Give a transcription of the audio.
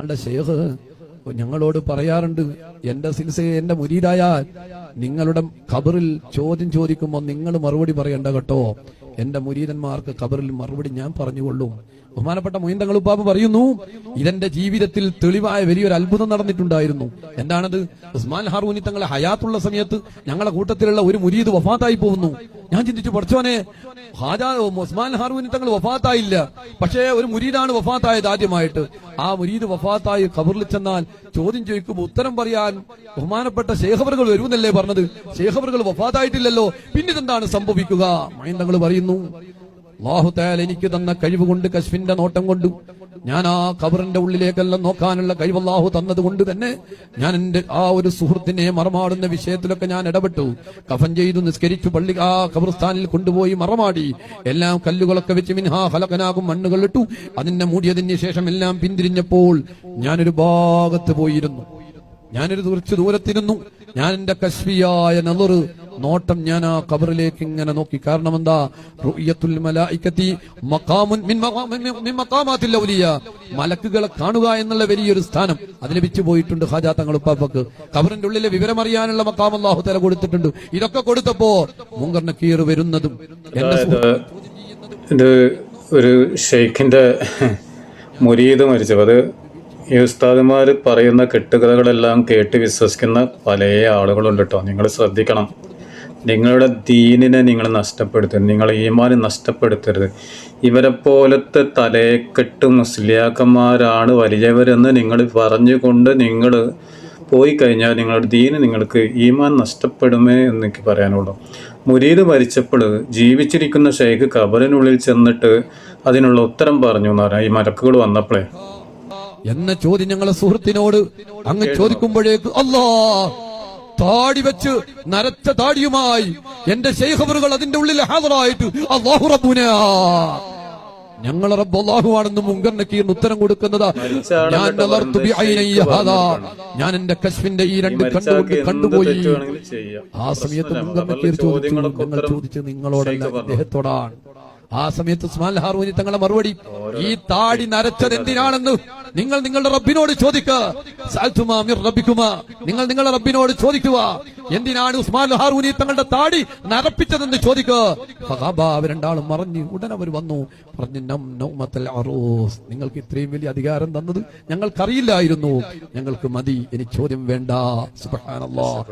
ഞങ്ങളുടെ ഷേഖ് ഞങ്ങളോട് പറയാറുണ്ട് എന്റെ സിൽസയെ എന്റെ മുരീരായാൽ നിങ്ങളുടെ ഖബറിൽ ചോദ്യം ചോദിക്കുമ്പോൾ നിങ്ങൾ മറുപടി പറയണ്ട കേട്ടോ. എന്റെ മുരീതന്മാർക്ക് ഖബറിൽ മറുപടി ഞാൻ പറഞ്ഞുകൊള്ളും. ബഹുമാനപ്പെട്ട മൊയ്ന്തങ്ങൾ ഉപ്പാപ്പ് പറയുന്നു ഇതെന്റെ ജീവിതത്തിൽ തെളിവായ വലിയൊരു അത്ഭുതം നടന്നിട്ടുണ്ടായിരുന്നു. എന്താണത്? ഉസ്മാൻ ഹാറൂനി തങ്ങളെ ഹയാത്തുള്ള സമയത്ത് ഞങ്ങളുടെ കൂട്ടത്തിലുള്ള ഒരു മുരീദ് വഫാത്തായി പോകുന്നു. ഞാൻ ചിന്തിച്ചു പഠിച്ചോനെ ഹാജാ ഉസ്മാൻ ഹാറൂനി തങ്ങൾ വഫാത്തായില്ല. പക്ഷേ ഒരു മുരീദാണ് വഫാത്തായത് ആദ്യമായിട്ട്. ആ മുരീദ് വഫാത്തായി ഖബറിൽ ചെന്നാൽ ചോദ്യം ചോദിക്കുമ്പോൾ ഉത്തരം പറയാൻ ബഹുമാനപ്പെട്ട ശേഖവറുകൾ വരുമെന്നല്ലേ പറഞ്ഞത്? ശേഖവറുകൾ വഫാത്തായിട്ടില്ലല്ലോ. പിന്നിതെന്താണ് സംഭവിക്കുക? മൈൻ തങ്ങൾ പറയുന്നു അള്ളാഹു തയാൽ എനിക്ക് തന്ന കഴിവ് കൊണ്ട് കശ്മിന്റെ നോട്ടം കൊണ്ട് ഞാൻ ആ ഖബറിന്റെ ഉള്ളിലേക്കെല്ലാം നോക്കാനുള്ള കഴിവ് അള്ളാഹു തന്നത് കൊണ്ട് തന്നെ ഞാൻ എന്റെ ആ ഒരു സുഹൃത്തിനെ മറമാടുന്ന വിഷയത്തിലൊക്കെ ഞാൻ ഇടപെട്ടു. കഫൻ ചെയ്തു നിസ്കരിച്ചു പള്ളി ആ ഖബർസ്ഥാനിൽ കൊണ്ടുപോയി മറമാടി. എല്ലാം കല്ലുകളൊക്കെ വെച്ച് മിൻഹാ ഫലകനാകും മണ്ണുകൾ ഇട്ടു. അതിനെ മൂടിയതിന് ശേഷം എല്ലാം പിന്തിരിഞ്ഞപ്പോൾ ഞാനൊരു ഭാഗത്ത് പോയിരുന്നു. ഞാനൊരു കുറച്ച് ദൂരത്തിരുന്നു. ഞാൻ എന്റെ കശ്മിയായ നല്ലൊരു നോട്ടം ഞാൻ ആ കബറിലേക്ക് ഇങ്ങനെ നോക്കി. കാരണം എന്താ? മലക്കുകളെ കാണുക എന്നുള്ള വലിയൊരു സ്ഥാനം. അത് ലഭിച്ചു പോയിട്ടുണ്ട് ഹാജാ തങ്ങൾ ഉപ്പാപ്പക്ക്. കബറിന്റെ ഉള്ളിലെ വിവരം അറിയാനുള്ള മക്കാം അള്ളാഹു തല കൊടുത്തിട്ടുണ്ട്. ഇതൊക്കെ കൊടുത്തപ്പോ മുങ്കർ നക്കീർ വരുന്നതും ഇത് ഒരു ഷെയ്ഖിന്റെ മുരീദ് മരിച്ചത് അത് ഈ ഉസ്താദുമാർ പറയുന്ന കെട്ടുകഥകളെല്ലാം കേട്ട് വിശ്വസിക്കുന്ന പല ആളുകളുണ്ട് കേട്ടോ നിങ്ങൾ ശ്രദ്ധിക്കണം. നിങ്ങളുടെ ദീനിനെ നിങ്ങൾ നഷ്ടപ്പെടുത്തരുത്. നിങ്ങൾ ഈമാനെ നഷ്ടപ്പെടുത്തരുത്. ഇവരെ പോലത്തെ തലയെക്കെട്ട് മുസ്ലിയാക്കന്മാരാണ് വലിയവരെന്ന് നിങ്ങൾ പറഞ്ഞുകൊണ്ട് നിങ്ങൾ പോയി കഴിഞ്ഞാൽ നിങ്ങളുടെ ദീന് നിങ്ങൾക്ക് ഈമാൻ നഷ്ടപ്പെടുമേ എന്ന് എനിക്ക് പറയാനുള്ളൂ. മുരീദ് മരിച്ചപ്പോൾ ജീവിച്ചിരിക്കുന്ന ഷെയ്ഖ് ഖബറിനുള്ളിൽ ചെന്നിട്ട് അതിനുള്ള ഉത്തരം പറഞ്ഞു എന്ന് പറയാം ഈ മലക്കുകൾ വന്നപ്പോഴേ. എന്ന ചോദ്യം ഞങ്ങളെ സുഹൃത്തിനോട് അങ്ങ് ചോദിക്കുമ്പോഴേക്ക് അല്ലാ താടി വെച്ച് നരച്ച താടിയുമായി എന്റെ ശൈഖബറുകൾ അതിന്റെ ഉള്ളിൽ ഹാജറായിട്ട് അള്ളാഹു റബ്ബുന. ഞങ്ങൾ റബ്ബ് അള്ളാഹു എന്ന് ഉത്തരം കൊടുക്കുന്നത്. ഞാൻ. ഞാൻ എന്റെ കശ്മിന്റെ ഈ രണ്ട് കണ്ടുകൊണ്ട് കണ്ടുപോയി. ആ സമയത്ത് പ്രശ്നമില്ല. മുങ്കർ നക്കീർ അവരുടെ ചോദിച്ചു ഞങ്ങൾ ഉത്തരം നിങ്ങളോടല്ല അദ്ദേഹത്തോടാണ്. ആ സമയത്ത് ഉസ്മാൻ ഹാറൂനി തങ്ങളെ മറുപടി ഈ താടി നരച്ചത് എന്തിനാണെന്ന് നിങ്ങൾ നിങ്ങളുടെ റബ്ബിനോട് ചോദിക്കുക. നിങ്ങൾ നിങ്ങളുടെ റബ്ബിനോട് ചോദിക്കുക എന്തിനാണ് ഉസ്മാൻ ഹാറൂനി തങ്ങളുടെ താടി നരപ്പിച്ചതെന്ന് ചോദിക്കുക രണ്ടാളും മറഞ്ഞു ഉടൻ അവർ വന്നു. പറഞ്ഞു നിങ്ങൾക്ക് ഇത്രയും വലിയ അധികാരം തന്നത് ഞങ്ങൾക്കറിയില്ലായിരുന്നു. ഞങ്ങൾക്ക് മതി ഇനി ചോദ്യം വേണ്ട. സുബ്ഹാനല്ലാഹ്